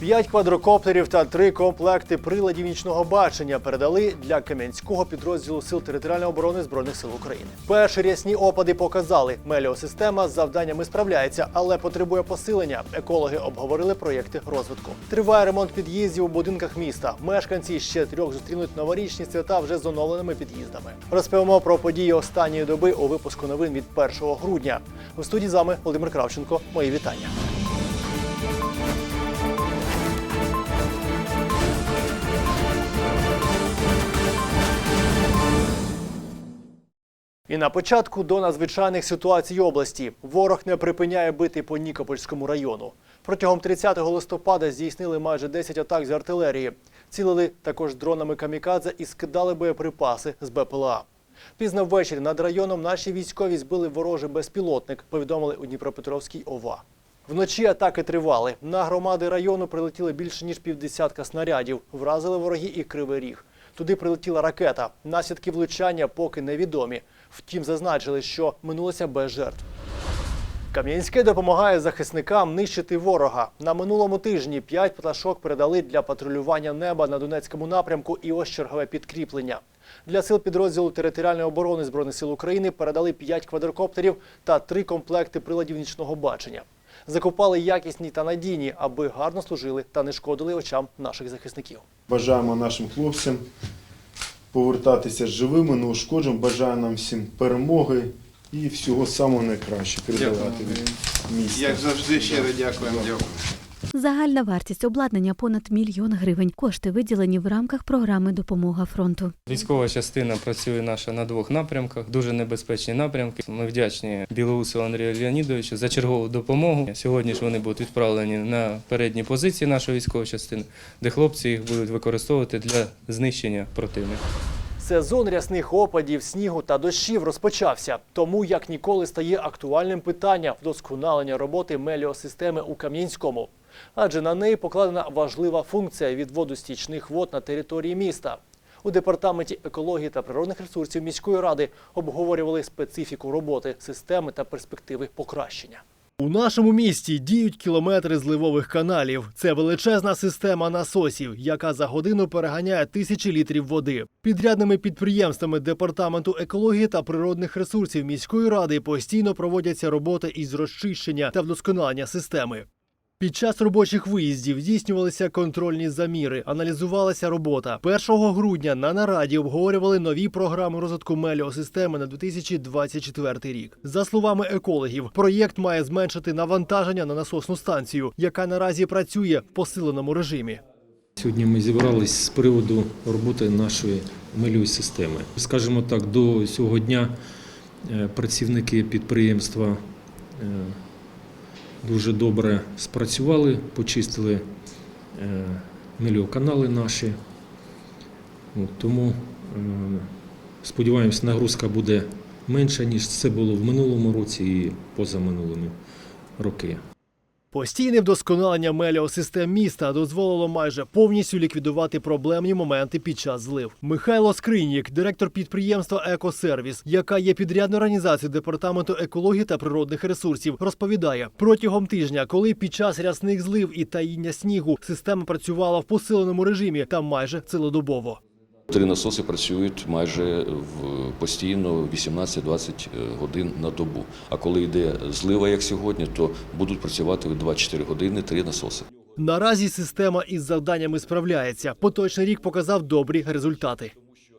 П'ять квадрокоптерів та три комплекти приладів нічного бачення передали для Кам'янського підрозділу Сил територіальної оборони Збройних сил України. Перші рясні опади показали, меліосистема з завданнями справляється, але потребує посилення. Екологи обговорили проєкти розвитку. Триває ремонт під'їздів у будинках міста. Мешканці ще трьох зустрінуть новорічні свята вже з оновленими під'їздами. Розповімо про події останньої доби у випуску новин від 1 грудня. У студії з вами Володимир Кравченко. Мої вітання. І на початку до надзвичайних ситуацій області ворог не припиняє бити по Нікопольському району. Протягом 30 листопада здійснили майже 10 атак з артилерії. Цілили також дронами камікадзе і скидали боєприпаси з БПЛА. Пізно ввечері над районом наші військові збили ворожий безпілотник, повідомили у Дніпропетровській ОВА. Вночі атаки тривали. На громади району прилетіли більше ніж півдесятка снарядів. Вразили вороги і кривий ріг. Туди прилетіла ракета. Наслідки влучання поки невідомі. Втім, зазначили, що минулося без жертв. Кам'янське допомагає захисникам нищити ворога. На минулому тижні п'ять пташок передали для патрулювання неба на Донецькому напрямку і ось чергове підкріплення. Для сил підрозділу територіальної оборони Збройних сил України передали п'ять квадрокоптерів та три комплекти приладів нічного бачення. Закупали якісні та надійні, аби гарно служили та не шкодили очам наших захисників. Бажаємо нашим хлопцям повертатися живими, неушкодженими. Бажаю нам всім перемоги і всього самого найкраще передавати від. Як завжди, щиро дякуємо. Загальна вартість обладнання понад мільйон гривень. Кошти виділені в рамках програми Допомога фронту. Військова частина працює наша на двох напрямках, дуже небезпечні напрямки. Ми вдячні Білоусу Андрію Леонідовичу за чергову допомогу. Сьогодні ж вони будуть відправлені на передні позиції нашої військової частини, де хлопці їх будуть використовувати для знищення противника. Сезон рясних опадів, снігу та дощів розпочався. Тому як ніколи стає актуальним питання вдосконалення роботи меліосистеми у Кам'янському. Адже на неї покладена важлива функція відводу стічних вод на території міста. У департаменті екології та природних ресурсів міської ради обговорювали специфіку роботи системи та перспективи покращення. У нашому місті діють кілометри зливових каналів. Це величезна система насосів, яка за годину переганяє тисячі літрів води. Підрядними підприємствами департаменту екології та природних ресурсів міської ради постійно проводяться роботи із розчищення та вдосконалення системи. Під час робочих виїздів здійснювалися контрольні заміри, аналізувалася робота. 1 грудня на нараді обговорювали нові програми розвитку меліосистеми на 2024 рік. За словами екологів, проєкт має зменшити навантаження на насосну станцію, яка наразі працює в посиленому режимі. Сьогодні ми зібрались з приводу роботи нашої мильової системи. Скажімо так, до цього дня е, працівники підприємства е, дуже добре спрацювали, почистили е, мильоканали наші. Тому е, сподіваємось, нагрузка буде менша, ніж це було в минулому році і позаминулими роки. Постійне вдосконалення меліосистем міста дозволило майже повністю ліквідувати проблемні моменти під час злив. Михайло Скринік, директор підприємства Екосервіс, яка є підрядною організацією департаменту екології та природних ресурсів, розповідає протягом тижня, коли під час рясних злив і таїння снігу система працювала в посиленому режимі та майже цілодобово. Три насоси працюють майже постійно 18-20 годин на добу. А коли йде злива, як сьогодні, то будуть працювати 24 години три насоси. Наразі система із завданнями справляється. Поточний рік показав добрі результати.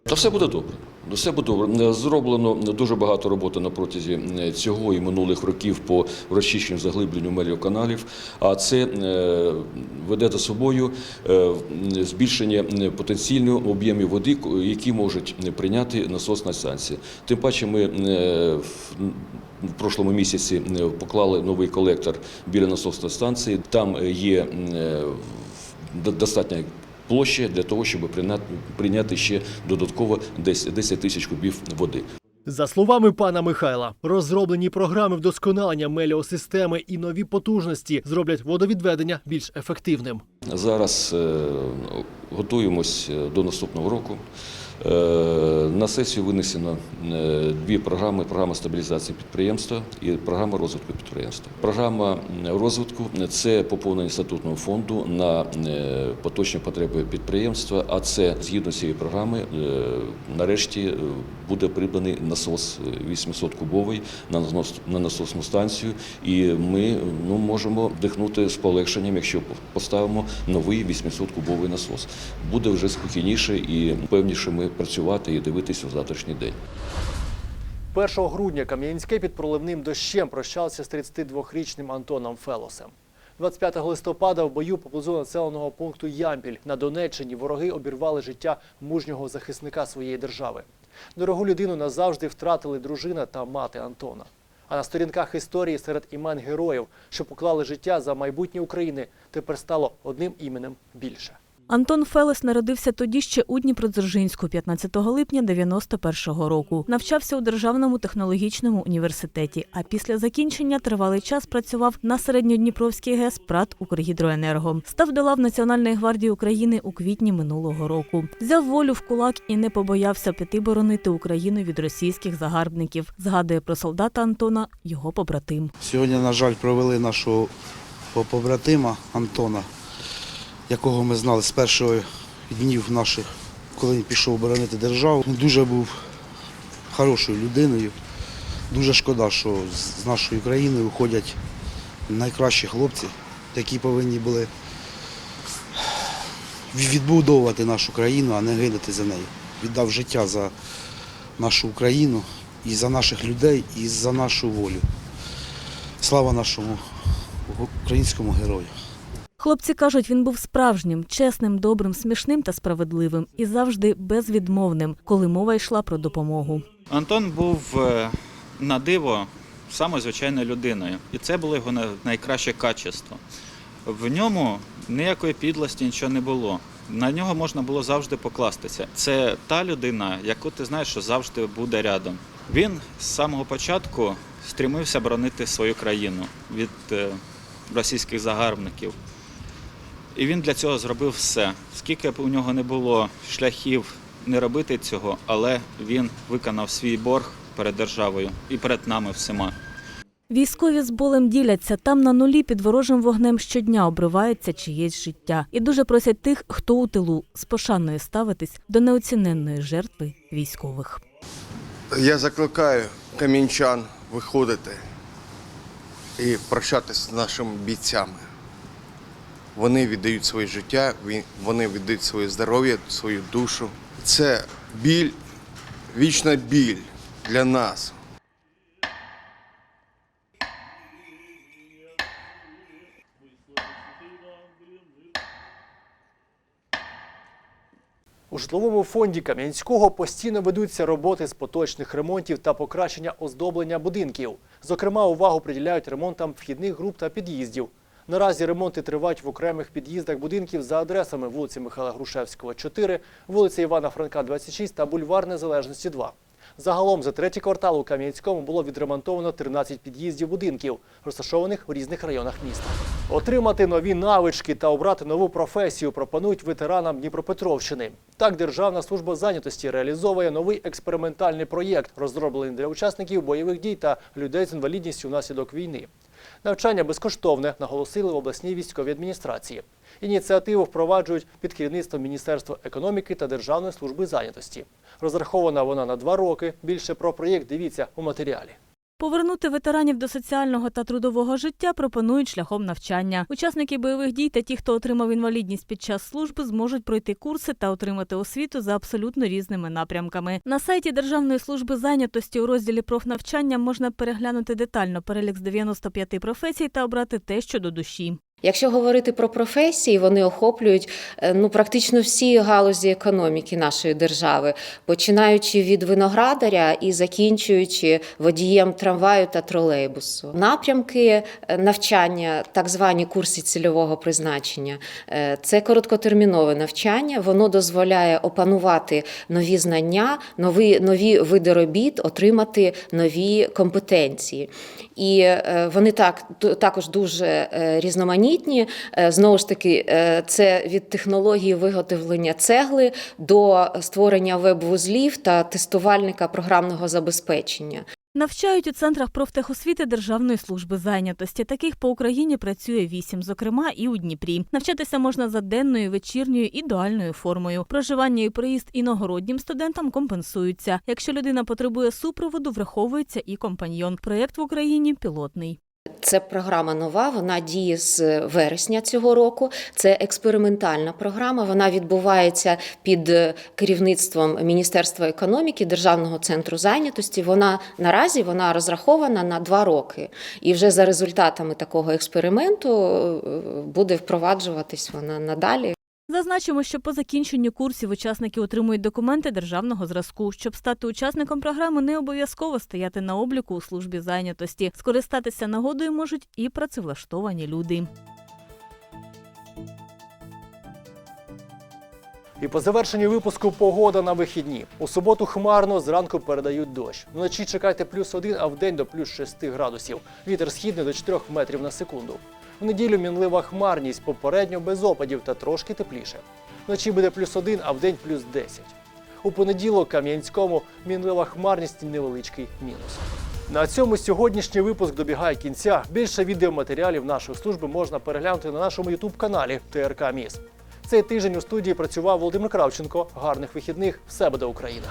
Та все буде добре. Все буде добре. Зроблено дуже багато роботи на протязі цього і минулих років по розчищенню заглибленню меліоканалів. А це е, веде за собою е, збільшення потенційного об'ємів води, які можуть прийняти насосна станція. Тим паче ми е, в прошлому місяці поклали новий колектор біля насосної станції. Там є е, достатня площа для того, щоб прийняти- ще додатково десь 10 тисяч кубів води. За словами пана Михайла, розроблені програми вдосконалення меліосистеми і нові потужності зроблять водовідведення більш ефективним. Зараз е, готуємось е, до наступного року. Е, На сесію винесено е, дві програми: програма стабілізації підприємства і програма розвитку підприємства. Програма розвитку це поповнення статутного фонду на е, поточні потреби підприємства. А це згідно цієї програми, нарешті буде придбаний насос 800 кубовий на на насосну станцію, і ми ну можемо вдихнути з полегшенням, якщо поставимо новий 800 кубовий насос. Буде вже спокійніше і певніше ми працювати і дивитися в завтрашній день. 1 грудня Кам'янське під проливним дощем прощався з 32-річним Антоном Фелосем. 25 листопада в бою поблизу населеного пункту Ямпіль на Донеччині вороги обірвали життя мужнього захисника своєї держави. Дорогу людину назавжди втратили дружина та мати Антона. А на сторінках історії серед імен героїв, що поклали життя за майбутнє України, тепер стало одним іменем більше. Антон Фелес народився тоді ще у Дніпродзержинську 15 липня 91-го року. Навчався у Державному технологічному університеті, а після закінчення тривалий час працював на середньодніпровській ГЕС ПРАТ «Укргідроенерго». Став до лав Національної гвардії України у квітні минулого року. Взяв волю в кулак і не побоявся піти боронити Україну від російських загарбників. Згадує про солдата Антона його побратим. Сьогодні, на жаль, провели нашого побратима Антона, якого ми знали з перших днів наших, коли він пішов боронити державу. Він дуже був хорошою людиною. Дуже шкода, що з нашої країни виходять найкращі хлопці, які повинні були відбудовувати нашу країну, а не гинути за нею. Віддав життя за нашу Україну і за наших людей, і за нашу волю. Слава нашому українському герою. Хлопці кажуть, він був справжнім, чесним, добрим, смішним та справедливим і завжди безвідмовним, коли мова йшла про допомогу. Антон був е, на диво самою звичайною людиною, і це було його най- найкраще качество. В ньому ніякої підлості нічого не було. На нього можна було завжди покластися. Це та людина, яку ти знаєш, що завжди буде рядом. Він з самого початку стремився боронити свою країну від е, російських загарбників. І він для цього зробив все. Скільки б у нього не було шляхів не робити цього, але він виконав свій борг перед державою і перед нами всіма. Військові з болем діляться там на нулі під ворожим вогнем щодня обривається чиєсь життя і дуже просять тих, хто у тилу, з пошаною ставитись до неоціненної жертви військових. Я закликаю камінчан виходити і прощатися з нашими бійцями. Вони віддають своє життя, вони віддають своє здоров'я, свою душу. Це біль, вічна біль для нас. У житловому фонді Кам'янського постійно ведуться роботи з поточних ремонтів та покращення оздоблення будинків. Зокрема, увагу приділяють ремонтам вхідних груп та під'їздів. Наразі ремонти тривають в окремих під'їздах будинків за адресами вулиці Михайла Грушевського, 4, вулиця Івана Франка, 26 та бульвар Незалежності, 2. Загалом за третій квартал у Кам'янському було відремонтовано 13 під'їздів будинків, розташованих у різних районах міста. Отримати нові навички та обрати нову професію пропонують ветеранам Дніпропетровщини. Так, Державна служба зайнятості реалізовує новий експериментальний проєкт, розроблений для учасників бойових дій та людей з інвалідністю внаслідок війни. Навчання безкоштовне, наголосили в обласній військовій адміністрації. Ініціативу впроваджують під керівництвом Міністерства економіки та Державної служби зайнятості. Розрахована вона на два роки. Більше про проєкт дивіться у матеріалі. Повернути ветеранів до соціального та трудового життя пропонують шляхом навчання. Учасники бойових дій та ті, хто отримав інвалідність під час служби, зможуть пройти курси та отримати освіту за абсолютно різними напрямками. На сайті Державної служби зайнятості у розділі профнавчання можна переглянути детально перелік з 95 професій та обрати те, що до душі. Якщо говорити про професії, вони охоплюють е, ну практично всі галузі економіки нашої держави, починаючи від виноградаря і закінчуючи водієм трамваю та тролейбусу. Напрямки е, навчання, так звані курси цільового призначення, е, це короткотермінове навчання. Воно дозволяє опанувати нові знання, нові, нові види робіт, отримати нові компетенції. І вони так також дуже різноманітні. Різноманітні. Е, Знову ж таки, е, це від технології виготовлення цегли до створення веб-вузлів та тестувальника програмного забезпечення. Навчають у центрах профтехосвіти Державної служби зайнятості. Таких по Україні працює вісім, зокрема і у Дніпрі. Навчатися можна за денною, вечірньою і дуальною формою. Проживання і приїзд іногороднім студентам компенсуються. Якщо людина потребує супроводу, враховується і компаньйон. Проєкт в Україні пілотний. Це програма нова, вона діє з вересня цього року. Це експериментальна програма. Вона відбувається під е, керівництвом Міністерства економіки, Державного центру зайнятості. Вона наразі вона розрахована на два роки. І вже за результатами такого експерименту е, буде впроваджуватись вона надалі. Зазначимо, що по закінченню курсів учасники отримують документи державного зразку. Щоб стати учасником програми, не обов'язково стояти на обліку у службі зайнятості. Скористатися нагодою можуть і працевлаштовані люди. І по завершенню випуску погода на вихідні. У суботу хмарно, зранку передають дощ. Вночі чекайте плюс 1, а вдень до плюс 6 градусів. Вітер східний до 4 метрів на секунду. В неділю мінлива хмарність, попередньо без опадів та трошки тепліше. Вночі буде плюс 1, а вдень плюс 10. У понеділок Кам'янському мінлива хмарність і невеличкий мінус. На цьому сьогоднішній випуск добігає кінця. Більше відеоматеріалів нашої служби можна переглянути на нашому ютуб каналі ТРК Міс. Цей тиждень у студії працював Володимир Кравченко. Гарних вихідних! Все буде Україна!